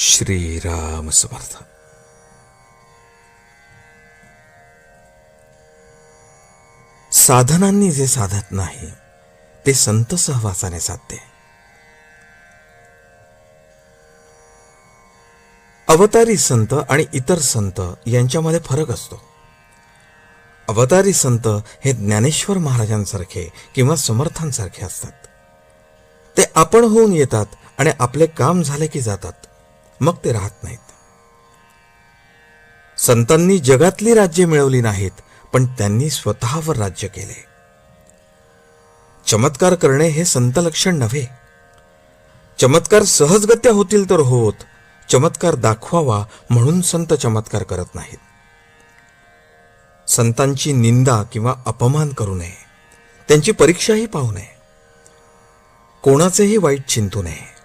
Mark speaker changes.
Speaker 1: श्रीराम समर्थ. साधनांनी जे साधत नाही ते संत सहवासाने साधते. अवतारी संत आणि इतर संत यांच्यामध्ये फरक असतो. अवतारी संत हे ज्ञानेश्वर महाराजांसारखे किंवा समर्थांसारखे असतात. ते आपण होऊन येतात आणि आपले काम झाले की जातात. मग ते राहत नाहीत. संतांनी जगातली राज्य मिळवली नाहीत पण त्यांनी स्वतःवर राज्य केले. चमत्कार करणे हे संत लक्षण नव्हे. चमत्कार सहजगत्या होतील तर होत चमत्कार दाखवावा म्हणून संत चमत्कार करत नाहीत. संतांची निंदा किंवा अपमान करू नये त्यांची परीक्षाही पाहू नये. कोणाचेही वाईट चिंतू नये.